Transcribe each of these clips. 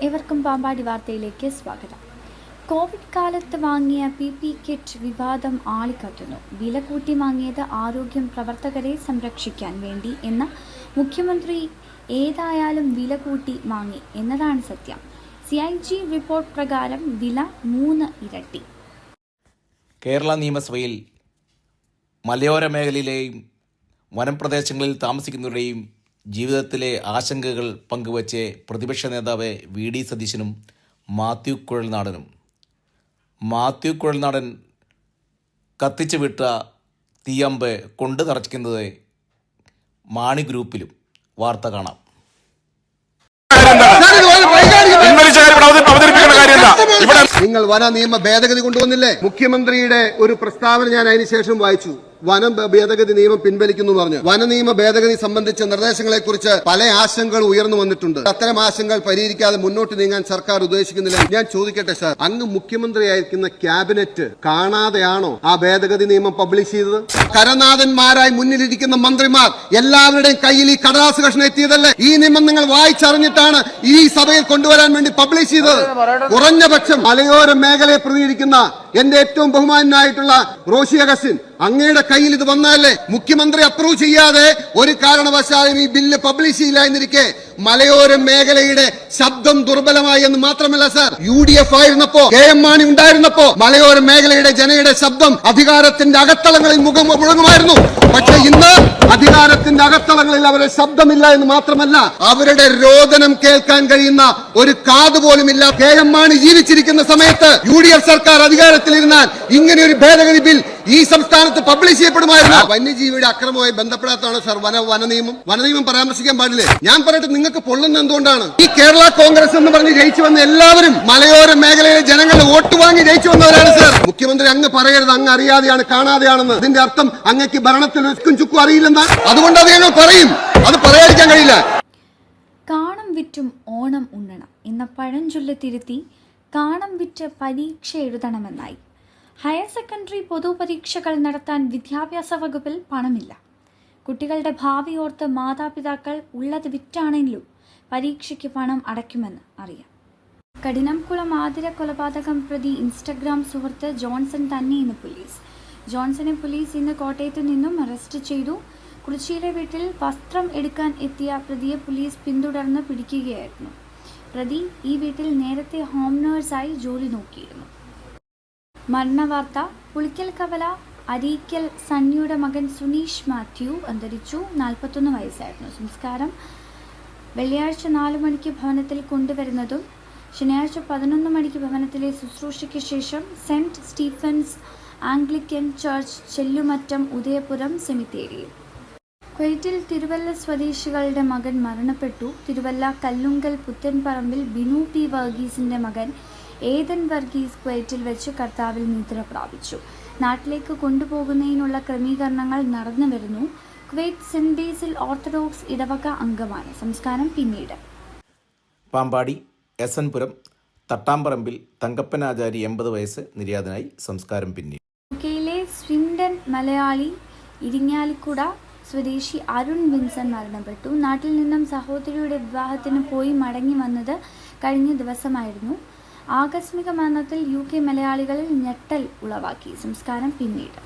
ഏവർക്കും പാമ്പാടി വാർത്തയിലേക്ക് സ്വാഗതം. കോവിഡ് കാലത്ത് വാങ്ങിയ പി പി കിറ്റ് വിവാദം ആളിക്കത്തുന്നു. വില കൂട്ടി വാങ്ങിയത് ആരോഗ്യം പ്രവർത്തകരെ സംരക്ഷിക്കാൻ വേണ്ടി എന്ന മുഖ്യമന്ത്രി ഏതായാലും വില കൂട്ടി വാങ്ങി എന്നതാണ് സത്യം. സി ഐ ജി റിപ്പോർട്ട് പ്രകാരം വില മൂന്ന് ഇരട്ടി. കേരള നിയമസഭയിൽ മലയോര മേഖലയിലെയും വനപ്രദേശങ്ങളിൽ താമസിക്കുന്നവരുടെയും ജീവിതത്തിലെ ആശങ്കകൾ പങ്കുവച്ച് പ്രതിപക്ഷ നേതാവ് വി ഡി സതീശനും മാത്യു കുഴൽനാടനും. മാത്യു കുഴൽനാടൻ കത്തിച്ചു വിട്ട തീയമ്പ് കൊണ്ടു തറച്ചിക്കുന്നത് മാണി ഗ്രൂപ്പിലും. വാർത്ത കാണാം. നിങ്ങൾ വന നിയമ ഭേദഗതി കൊണ്ടുവന്നില്ലേ? മുഖ്യമന്ത്രിയുടെ ഒരു പ്രസ്താവന ഞാൻ അതിനുശേഷം വായിച്ചു. വനം ഭേദഗതി നിയമം പിൻവലിക്കുന്നു പറഞ്ഞു. വന നിയമ ഭേദഗതി സംബന്ധിച്ച നിർദ്ദേശങ്ങളെ കുറിച്ച് പല ആശങ്കകൾ ഉയർന്നു വന്നിട്ടുണ്ട്. അത്തരം ആശങ്കകൾ പരിഹരിക്കാതെ മുന്നോട്ട് നീങ്ങാൻ സർക്കാർ ഉദ്ദേശിക്കുന്നില്ല ഞാൻ ചോദിക്കട്ടെ സാർ? അങ്ങ് മുഖ്യമന്ത്രിയായിരിക്കുന്ന ക്യാബിനറ്റ് കാണാതെയാണോ ആ ഭേദഗതി നിയമം പബ്ലിഷ് ചെയ്തത്? കരനാഥന്മാരായി മുന്നിലിരിക്കുന്ന മന്ത്രിമാർ എല്ലാവരുടെയും കയ്യിൽ ഈ കടലാസ് കഷ്ണം എത്തിയതല്ലേ? ഈ നിയമം നിങ്ങൾ വായിച്ചറിഞ്ഞിട്ടാണ് ഈ സഭയിൽ കൊണ്ടുവരാൻ വേണ്ടി പബ്ലിഷ് ചെയ്തത്. കുറഞ്ഞ പക്ഷം മലയോര മേഖലയെ പ്രതികരിക്കുന്ന എന്റെ ഏറ്റവും ബഹുമാനായിട്ടുള്ള റോഷി അഗസ്റ്റിൻ അങ്ങയുടെ കയ്യിൽ ഇത് വന്നാലേ മുഖ്യമന്ത്രി അപ്രൂവ് ചെയ്യാതെ ഒരു കാരണവശാലും ഈ ബില്ല് പബ്ലിഷ് ചെയ്യില്ല എന്നിരിക്കെ മലയോര മേഖലയുടെ ശബ്ദം ദുർബലമായി എന്ന് മാത്രമല്ല സാർ യു ഡി എഫ് ആയിരുന്നപ്പോ കെ എം മാണി ഉണ്ടായിരുന്നപ്പോ മലയോര മേഖലയുടെ ജനയുടെ ശബ്ദം അധികാരത്തിന്റെ അകത്തളങ്ങളിൽ മുഖം മുഴങ്ങുമായിരുന്നു. പക്ഷെ ഇന്ന് അധികാരത്തിന്റെ അകത്തളങ്ങളിൽ അവരെ ശബ്ദമില്ല എന്ന് മാത്രമല്ല അവരുടെ രോദനം കേൾക്കാൻ കഴിയുന്ന ഒരു കാത് പോലുമില്ല കെ എം മാണി ജീവിച്ചിരിക്കുന്ന സമയത്ത് യു ഡി എഫ് സർക്കാർ അധികാരത്തിലിരുന്നാൽ ഇങ്ങനെ ഒരു ഭേദഗതി ബിൽ ഈ സംസ്ഥാനത്ത് പബ്ലിഷ് ചെയ്യപ്പെടുമായിരുന്നു. വന്യജീവിയുടെ അക്രമവുമായി ബന്ധപ്പെടാത്തതാണ് സർ വന വന നിയമം വന നിയമം പരാമർശിക്കാൻ പാടില്ലേ? ഞാൻ പറയട്ടെ നിങ്ങൾക്ക് പൊള്ളുന്ന എന്തുകൊണ്ടാണ്? ഈ കേരള കോൺഗ്രസ് എന്ന് പറഞ്ഞ് ജയിച്ചു വന്ന എല്ലാവരും മലയോര മേഖലയിലെ ജനങ്ങളുടെ വോട്ട് വാങ്ങി ജയിച്ചു വന്നവരാണ് സർ. മുഖ്യമന്ത്രി അങ്ങ് പറയരുത് അങ്ങ് അറിയാതെയാണ് കാണാതെയാണെന്ന്. ഇതിന്റെ അർത്ഥം അങ്ങക്ക് ഭരണത്തിൽ റിസ്ക്കും ചുക്കും അറിയില്ലെന്നാ? അതുകൊണ്ട് അത് ഞങ്ങൾ പറയും. അത് പറയാതിരിക്കാൻ കഴിയില്ല. കാണം വിറ്റും ഓണം ഉണ്ണണം എന്ന പഴഞ്ചൊല്ല് തിരുത്തി കാണം വിറ്റ് പരീക്ഷ എഴുതണമെന്നായി. ഹയർ സെക്കൻഡറി പൊതുപരീക്ഷകൾ നടത്താൻ വിദ്യാഭ്യാസ വകുപ്പിൽ പണമില്ല. കുട്ടികളുടെ ഭാവി ഓർത്ത് മാതാപിതാക്കൾ ഉള്ളത് വിറ്റാണെങ്കിലും പരീക്ഷയ്ക്ക് പണം അടയ്ക്കുമെന്ന് അറിയാം. കഠിനംകുളം ആതിര കൊലപാതകം പ്രതി ഇൻസ്റ്റഗ്രാം സുഹൃത്ത് ജോൺസൺ തന്നെ ഇന്ന് പോലീസ്. ജോൺസനെ പോലീസ് ഇന്ന് കോട്ടയത്ത് നിന്നും അറസ്റ്റ് ചെയ്തു. കുറിച്ചിയിലെ വീട്ടിൽ വസ്ത്രം എടുക്കാൻ എത്തിയ പ്രതിയെ പോലീസ് പിന്തുടർന്ന് പിടിക്കുകയായിരുന്നു. പ്രതി ഈ വീട്ടിൽ നേരത്തെ ഹോം നേഴ്സായി ജോലി നോക്കിയിരുന്നു. മരണവാർത്ത പുളിക്കൽ കവല അരീക്കൽ സണ്ണിയുടെ മകൻ സുനീഷ് മാത്യു അന്തരിച്ചു. നാൽപ്പത്തൊന്ന് വയസ്സായിരുന്നു സംസ്കാരം. വെള്ളിയാഴ്ച നാല് മണിക്ക് ഭവനത്തിൽ കൊണ്ടുവരുന്നതും ശനിയാഴ്ച പതിനൊന്ന് മണിക്ക് ഭവനത്തിലെ ശുശ്രൂഷയ്ക്ക് ശേഷം Saint Stephen's Anglican church Chellumattom Udayapuram സെമിത്തേരിയിൽ കുവൈറ്റിൽ തിരുവല്ല സ്വദേശികളുടെ മകൻ മരണപ്പെട്ടു. തിരുവല്ല കല്ലുങ്കൽ പുത്തൻപറമ്പിൽ ബിനു പി വർഗീസിന്റെ മകൻ ഏതൻ വർഗീസ് പ്ലേറ്റിൽ വെച്ച് കർത്താവിൽ നിദ്ര പ്രാപിച്ചു. നാട്ടിലേക്ക് കൊണ്ടുപോകുന്നതിനുള്ള ക്രമീകരണങ്ങൾ നടന്നു വരുന്നു. ക്വേറ്റ് സെൻബേസിൽ ബേസിൽ ഓർത്തഡോക്സ് ഇടവക അംഗമാണ്. സംസ്കാരം പിന്നീട്. പാമ്പാടി എസ് എൻ പുരം തട്ടാമ്പറമ്പിൽ തങ്കപ്പനാചാരി എൺപത് വയസ്സ് നിര്യാതനായി സംസ്കാരം പിന്നീട്. സ്വിൻഡൻ മലയാളി ഇരിങ്ങാലിക്കുട സ്വദേശി അരുൺ വിൻസൺ മരണപ്പെട്ടു. നാട്ടിൽ നിന്നും സഹോദരിയുടെ വിവാഹത്തിന് പോയി മടങ്ങി വന്നത് കഴിഞ്ഞ ദിവസമായിരുന്നു. ആകസ്മിക മരണത്തിൽ യു കെ മലയാളികളിൽ ഞെട്ടൽ ഉളവാക്കി. സംസ്കാരം പിന്നീട്.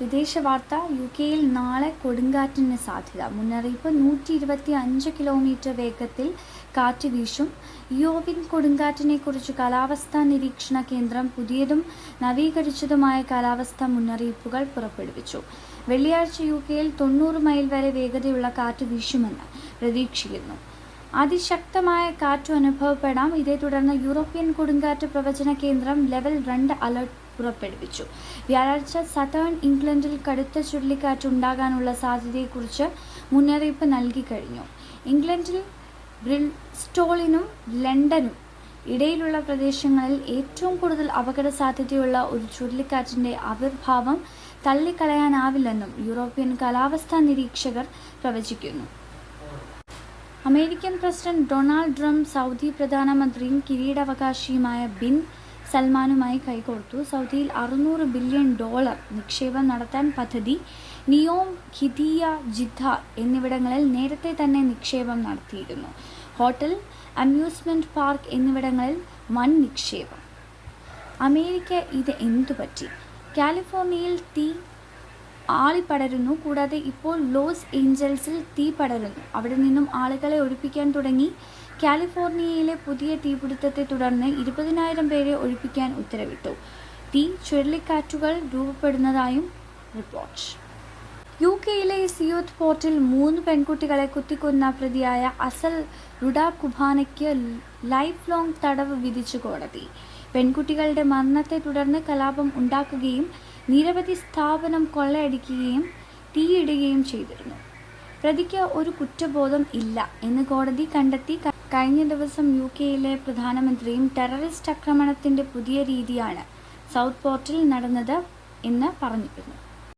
വിദേശ വാർത്ത യു കെയിൽ നാളെ കൊടുങ്കാറ്റിന് സാധ്യത. മുന്നറിയിപ്പ് നൂറ്റി ഇരുപത്തി അഞ്ച് കിലോമീറ്റർ വേഗത്തിൽ കാറ്റ് വീശും. യോവിൻ കൊടുങ്കാറ്റിനെ കുറിച്ച് കാലാവസ്ഥാ നിരീക്ഷണ കേന്ദ്രം പുതിയതും നവീകരിച്ചതുമായ കാലാവസ്ഥാ മുന്നറിയിപ്പുകൾ പുറപ്പെടുവിച്ചു. വെള്ളിയാഴ്ച യു കെയിൽ തൊണ്ണൂറ് മൈൽ വരെ വേഗതയുള്ള കാറ്റ് വീശുമെന്ന് പ്രതീക്ഷിക്കുന്നു. അതിശക്തമായ കാറ്റു അനുഭവപ്പെടാം. ഇതേ തുടർന്ന് യൂറോപ്യൻ കൊടുങ്കാറ്റ് പ്രവചന കേന്ദ്രം ലെവൽ രണ്ട് അലർട്ട് പുറപ്പെടുവിച്ചു. വ്യാഴാഴ്ച സതേൺ ഇംഗ്ലണ്ടിൽ കടുത്ത ചുഴലിക്കാറ്റ് ഉണ്ടാകാനുള്ള സാധ്യതയെക്കുറിച്ച് മുന്നറിയിപ്പ് നൽകി കഴിഞ്ഞു. ഇംഗ്ലണ്ടിൽ ബ്രിസ്റ്റോളിനും ലണ്ടനും ഇടയിലുള്ള പ്രദേശങ്ങളിൽ ഏറ്റവും കൂടുതൽ അപകട സാധ്യതയുള്ള ഒരു ചുഴലിക്കാറ്റിന്റെ ആവിർഭാവം തള്ളിക്കളയാനാവില്ലെന്നും യൂറോപ്യൻ കാലാവസ്ഥാ നിരീക്ഷകർ പ്രവചിക്കുന്നു. American president Donald Trump Saudi പ്രധാനമന്ത്രിയും കിരീടാവകാശിയുമായ ബിൻ സൽമാനുമായി കൈകോർത്തു. സൗദിയിൽ അറുന്നൂറ് ബില്യൺ ഡോളർ നിക്ഷേപം നടത്താൻ പദ്ധതി നിയോം ഖിദിയ ജിദ്ദ എന്നിവിടങ്ങളിൽ നേരത്തെ തന്നെ നിക്ഷേപം നടത്തിയിരുന്നു. ഹോട്ടൽ അമ്യൂസ്മെന്റ് പാർക്ക് എന്നിവിടങ്ങളിൽ വൻ നിക്ഷേപം. അമേരിക്ക ഇത് എന്തു പറ്റി കാലിഫോർണിയയിൽ തീ ആളിപ്പടരുന്നു കൂടാതെ ഇപ്പോൾ ലോസ് ഏഞ്ചൽസിൽ തീ പടരുന്നു. അവിടെ നിന്നും ആളുകളെ ഒഴിപ്പിക്കാൻ തുടങ്ങി. കാലിഫോർണിയയിലെ പുതിയ തീപിടുത്തത്തെ തുടർന്ന് ഇരുപതിനായിരം പേരെ ഒഴിപ്പിക്കാൻ ഉത്തരവിട്ടു. തീ ചുഴലിക്കാറ്റുകൾ രൂപപ്പെടുന്നതായും റിപ്പോർട്ട്. യു കെയിലെ സിയോത്ത് പോർട്ടിൽ മൂന്ന് പെൺകുട്ടികളെ കുത്തിക്കൊന്ന പ്രതിയായ അസൽ റുഡ കുബാനയ്ക്ക് ലൈഫ് ലോങ് തടവ് വിധിച്ചു കോടതി. പെൺകുട്ടികളുടെ മരണത്തെ തുടർന്ന് കലാപം ഉണ്ടാക്കുകയും നിരവധി സ്ഥാപനം കൊള്ളയടിക്കുകയും തീയിടുകയും ചെയ്തിരുന്നു. പ്രതിക്ക് ഒരു കുറ്റബോധം ഇല്ല എന്ന് കോടതി കണ്ടെത്തി. കഴിഞ്ഞ ദിവസം യു കെയിലെ പ്രധാനമന്ത്രിയും ടെററിസ്റ്റ് ആക്രമണത്തിന്റെ പുതിയ രീതിയാണ് സൗത്ത് പോർട്ടിൽ നടന്നത് എന്ന് പറഞ്ഞിരുന്നു.